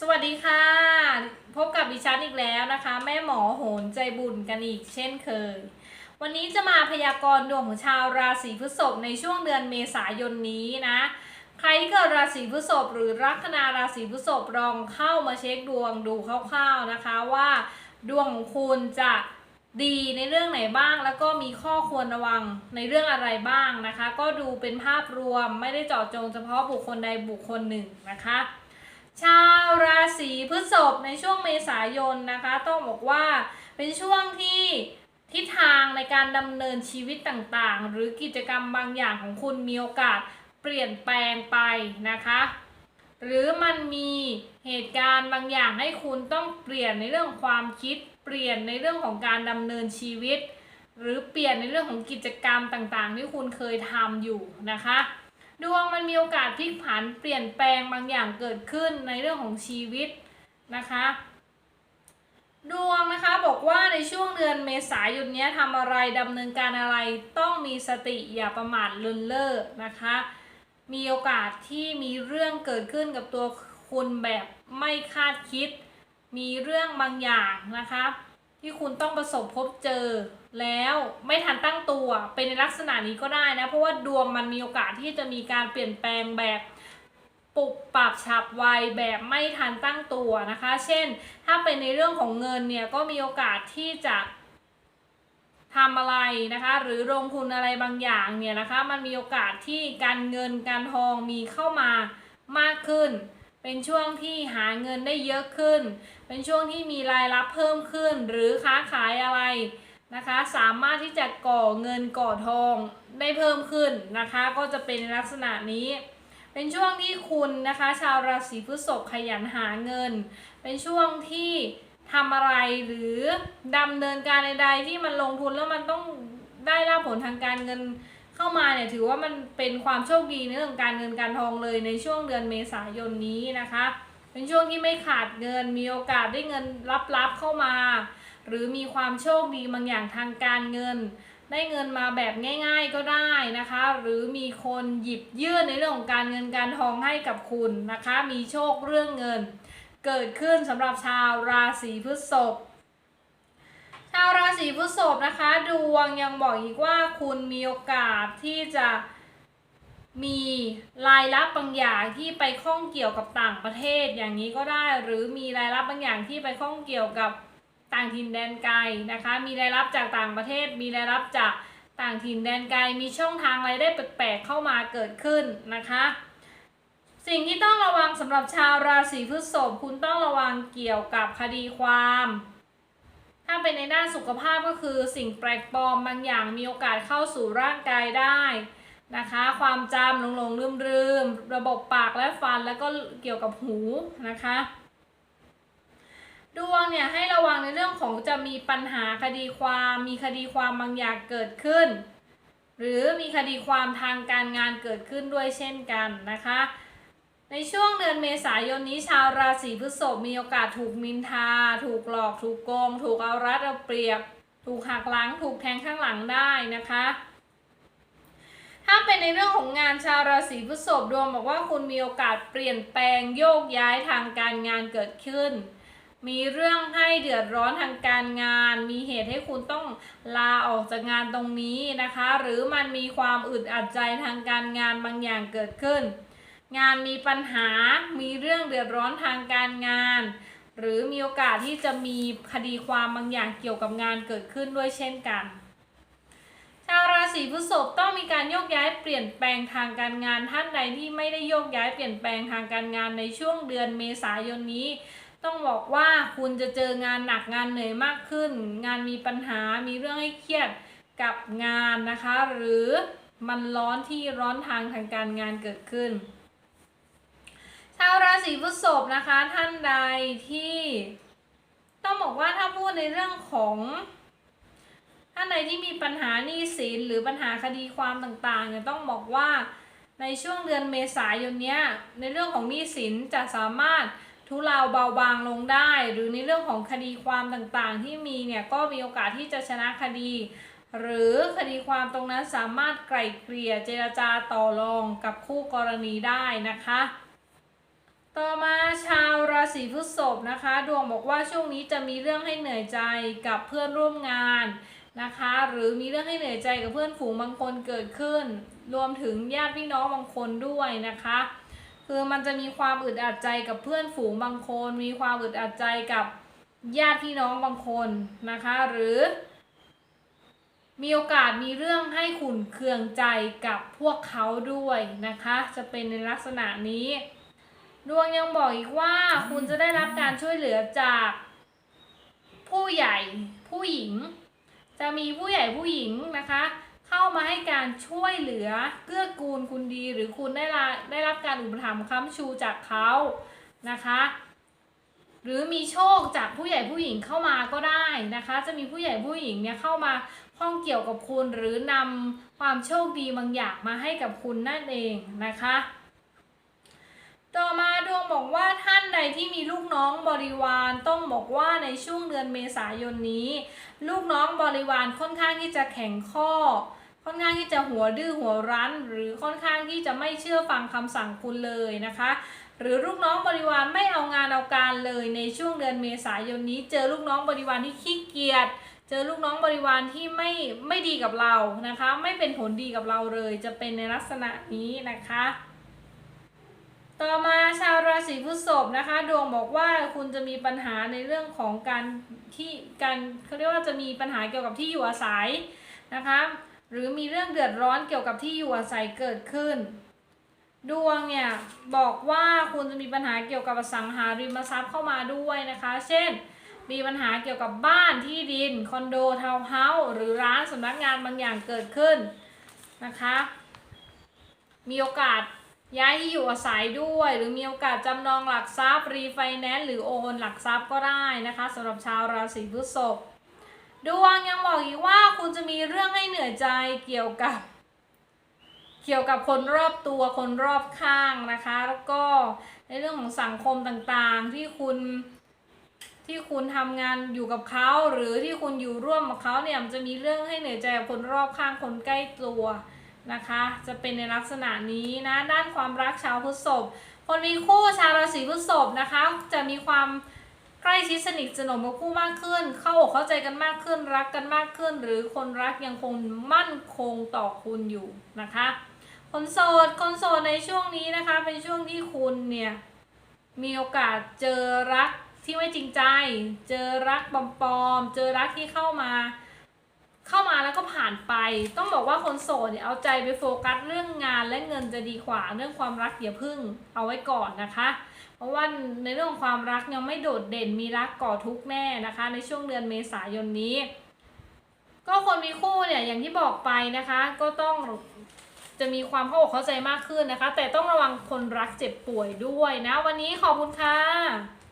สวัสดีค่ะ พบกับดิฉันอีกแล้วนะคะ แม่หมอโหนใจบุญกันอีกเช่นเคย วันนี้จะมาพยากรณ์ดวงของชาวราศีพฤษภในช่วงเดือนเมษายนนี้นะ ใครที่เกิดราศีพฤษภหรือลัคนาราศีพฤษภลองเข้ามาเช็คดวงดูคร่าวๆนะคะว่าดวงของคุณจะดีในเรื่องไหนบ้าง แล้วก็มีข้อควรระวังในเรื่องอะไรบ้างนะคะ ก็ดูเป็นภาพรวมไม่ได้เจาะจงเฉพาะบุคคลใดบุคคลหนึ่งนะคะ ชาวราศีพฤษภในช่วงเมษายนนะคะ ต้องบอกว่าเป็นช่วงที่ทิศทางในการดำเนินชีวิตต่างๆ หรือกิจกรรมบางอย่างของคุณมีโอกาสเปลี่ยนแปลงไปนะคะ หรือมันมีเหตุการณ์บางอย่างให้คุณต้องเปลี่ยนในเรื่องความคิด เปลี่ยนในเรื่องของการดำเนินชีวิต หรือเปลี่ยนในเรื่องของกิจกรรมต่างๆ ที่คุณเคยทำอยู่นะคะ ดวงมันมีโอกาสพลิกผันเปลี่ยนแปลงบางอย่างเกิดขึ้นในเรื่องของชีวิตนะคะ ดวงนะคะบอกว่าในช่วงเดือนเมษายนนี้ทำอะไรดำเนินการอะไรต้องมีสติอย่าประมาทเลินเล่อนะคะ มีโอกาสที่มีเรื่องเกิดขึ้นกับตัวคุณแบบไม่คาดคิด มีเรื่องบางอย่างนะคะ ที่คุณต้องประสบพบเจอแล้วไม่ทันตั้งตัวเป็นในลักษณะนี้ก็ได้นะ เพราะว่าดวงมันมีโอกาสที่จะมีการเปลี่ยนแปลงแบบปุบปรับฉับไวแบบไม่ทันตั้งตัวนะคะ เช่น ถ้าเป็นในเรื่องของเงินเนี่ยก็มีโอกาสที่จะทำอะไรนะคะ หรือลงทุนอะไรบางอย่างเนี่ยนะคะ มันมีโอกาสที่การเงินการทองมีเข้ามามากขึ้น เป็นช่วงที่หาเงินได้เยอะขึ้น เป็นช่วงที่มีรายรับเพิ่มขึ้น หรือค้าขายอะไรนะคะ สามารถที่จะก่อเงินก่อทองได้เพิ่มขึ้นนะคะ ก็จะเป็นลักษณะนี้ เป็นช่วงที่คุณนะคะ ชาวราศีพฤษภขยันหาเงิน เป็นช่วงที่ทำอะไรหรือดำเนินการใดๆที่มันลงทุนแล้วมันต้องได้รับผลทางการเงิน เข้ามาเนี่ยถือว่ามันเป็นความโชคดีในเรื่องการเงินการทองเลยในช่วงเดือนเมษายนนี้นะคะ เป็นช่วงที่ไม่ขาดเงินมีโอกาสได้เงินรับๆเข้ามา หรือมีความโชคดีบางอย่างทางการเงิน ได้เงินมาแบบง่าย ๆก็ได้นะคะ หรือมีคนหยิบยื่นในเรื่องของการเงินการทองให้กับคุณนะคะ มีโชคเรื่องเงิน เกิดขึ้นสำหรับชาวราศีพฤษภ ศีพฤษภนะคะ ดวงยังบอกอีกว่าคุณมีโอกาสที่จะมีรายรับบางอย่างที่ไปข้องเกี่ยวกับต่างประเทศอย่างนี้ก็ได้ หรือมีรายรับบางอย่างที่ไปข้องเกี่ยวกับต่างถิ่นแดนไกลนะคะ มีรายรับจากต่างประเทศ มีรายรับจากต่างถิ่นแดนไกล มีช่องทางรายได้แปลกๆเข้ามาเกิดขึ้นนะคะ สิ่งที่ต้องระวังสำหรับชาวราศีพฤษภคุณต้องระวังเกี่ยวกับคดีความ ถ้าเป็นในด้านสุขภาพก็คือสิ่งแปลกปลอมบางอย่างมีโอกาสเข้าสู่ร่างกายได้นะคะ ความจำหลงหลงลืมลืมๆระบบปากและฟันแล้วก็เกี่ยวกับหูนะคะดวงเนี่ยให้ระวังในเรื่องของจะมีปัญหาคดีความมีคดีความบางอย่างเกิดขึ้น หรือมีคดีความทางการงานเกิดขึ้นด้วยเช่นกันนะคะ ในช่วงเดือนเมษายนนี้ชาวราศีพฤษภมีโอกาสถูกมินทา ถูกหลอกถูกโกง ถูกเอารัดเอาเปรียบ ถูกหักหลัง ถูกแทงข้างหลังได้นะคะ ถ้าเป็นในเรื่องของงานชาวราศีพฤษภดวงบอกว่าคุณมีโอกาสเปลี่ยนแปลงโยกย้ายทางการงานเกิดขึ้น มีเรื่องให้เดือดร้อนทางการงาน มีเหตุให้คุณต้องลาออกจากงานตรงนี้นะคะ หรือมันมีความอึดอัดใจทางการงานบางอย่างเกิดขึ้น งานมีปัญหา มีเรื่องเดือดร้อนทางการงาน หรือมีโอกาสที่จะมีคดีความบางอย่างเกี่ยวกับงานเกิดขึ้นด้วยเช่นกัน ชาวราศีพฤษภต้องมีการโยกย้ายเปลี่ยนแปลงทางการงานท่านใดที่ไม่ได้โยกย้ายเปลี่ยนแปลงทางการงานในช่วงเดือนเมษายนนี้ ต้องบอกว่าคุณจะเจองานหนักงานเหนื่อยมากขึ้น งานมีปัญหา มีเรื่องให้เครียดกับงานนะคะ หรือมันร้อนที่ร้อนทางทางการงานเกิดขึ้น ชาวราศีพฤษภนะคะท่านใดที่ ต้องบอกว่าถ้าพูดในเรื่องของท่านใดที่มีปัญหาหนี้สินหรือปัญหาคดีความต่างๆเนี่ยต้องบอกว่าในช่วงเดือนเมษายนเนี้ยในเรื่องของหนี้สินจะสามารถทุเลาเบาบางลงได้ หรือในเรื่องของคดีความต่างๆ ที่มีเนี่ยก็มีโอกาสที่จะชนะคดี หรือคดีความตรงนั้นสามารถไกล่เกลี่ยเจรจาต่อรองกับคู่กรณีได้นะคะ ต่อมาชาวราศีพฤษภนะคะ ดวงบอกว่าช่วงนี้จะมีเรื่องให้เหนื่อยใจกับเพื่อนร่วมงานนะคะ หรือมีเรื่องให้เหนื่อยใจกับเพื่อนฝูงบางคนเกิดขึ้น รวมถึงญาติพี่น้องบางคนด้วยนะคะ คือมันจะมีความอึดอัดใจกับเพื่อนฝูงบางคน มีความอึดอัดใจกับญาติพี่น้องบางคนนะคะ หรือ มีโอกาสมีเรื่องให้ขุนเคืองใจกับพวกเขาด้วยนะคะ จะเป็นในลักษณะนี้ ดวงยังบอกอีกว่าคุณจะได้รับการช่วยเหลือจาก ผู้ใหญ่ผู้หญิง จะมีผู้ใหญ่ผู้หญิงนะคะ เข้ามาให้การช่วยเหลือเกื้อกูลคุณดี หรือคุณได้รับได้รับการอุปถัมภ์ค้ำชูจากเขานะคะ หรือมีโชคจากผู้ใหญ่ผู้หญิงเข้ามาก็ได้นะคะ จะมีผู้ใหญ่ผู้หญิงเนี่ยเข้ามาข้องเกี่ยวกับคุณหรือนำความโชคดีบางอย่างมาให้กับคุณนั่นเองนะคะ ต่อมาดวงบอกว่าท่านใดที่มีลูกน้องบริวารต้องบอกว่าในช่วงเดือนเมษายนนี้ ลูกน้องบริวารค่อนข้างที่จะแข็งข้อ ค่อนข้างที่จะหัวดื้อหัวรั้น หรือค่อนข้างที่จะไม่เชื่อฟังคำสั่งคุณเลยนะคะ หรือลูกน้องบริวารไม่เอางานเอาการเลยในช่วงเดือนเมษายนนี้ เจอลูกน้องบริวารที่ขี้เกียจเจอลูกน้องบริวารที่ไม่ไม่ดีกับเรานะคะ ไม่เป็นผลดีกับเราเลย จะเป็นในลักษณะนี้นะคะ ต่อมาชาวราศีพฤษภนะคะ ดวงบอกว่าคุณจะมีปัญหาในเรื่องของการที่การเขาเรียกว่าจะมีปัญหาเกี่ยวกับที่อยู่อาศัยนะคะ หรือมีเรื่องเดือดร้อนเกี่ยวกับที่อยู่อาศัยเกิดขึ้น ดวงเนี่ยบอกว่าคุณจะมีปัญหาเกี่ยวกับสังหาริมทรัพย์เข้ามาด้วยนะคะ เช่น มีปัญหาเกี่ยวกับบ้านที่ดินคอนโดทาวน์เฮาส์หรือร้านสำนักงานบางอย่างเกิดขึ้นนะคะ มีโอกาส ย้ายที่อยู่อาศัยด้วย หรือมีโอกาสจำนองหลักทรัพย์รีไฟแนนซ์หรือโอนหลักทรัพย์ก็ได้นะคะสำหรับชาวราศีพฤษภดวงยังบอกอีกว่าคุณจะมีเรื่องให้เหนื่อยใจเกี่ยวกับ เกี่ยวกับคนรอบตัวคนรอบข้างนะคะ แล้วก็ในเรื่องของสังคมต่างๆที่คุณที่คุณทำงานอยู่กับเขาหรือที่คุณอยู่ร่วมกับเขาเนี่ยมันจะมีเรื่องให้เหนื่อยใจกับคนรอบข้างคนใกล้ตัว นะคะ จะเป็นในลักษณะนี้นะด้านความรักชาวพฤษภคนมีคู่ชาวราศีพฤษภนะคะ จะมีความใกล้ชิดสนิทสนมกับคู่มากขึ้น เข้าอกเข้าใจกันมากขึ้นรักกันมากขึ้น หรือคนรักยังคงมั่นคงต่อคุณอยู่นะคะ คนโสดคนโสดในช่วงนี้นะคะ เป็นช่วงที่คุณเนี่ยมีโอกาสเจอรักที่ไม่จริงใจ เจอรักปลอมๆเจอรักที่เข้ามา เข้ามาแล้วก็ผ่านไป ต้องบอกว่าคนโสดเนี่ยเอาใจไปโฟกัสเรื่องงานและเงินจะดีกว่าเรื่องความรักอย่าพึ่งเอาไว้ก่อนนะคะ เพราะว่าในเรื่องของความรักยังไม่โดดเด่นมีรักก่อทุกแน่นะคะ ในช่วงเดือนเมษายนนี้ ก็คนมีคู่เนี่ยอย่างที่บอกไปนะคะ ก็ต้องจะมีความเข้าอกเข้าใจมากขึ้นนะคะ แต่ต้องระวังคนรักเจ็บป่วยด้วยนะ วันนี้ขอบคุณค่ะ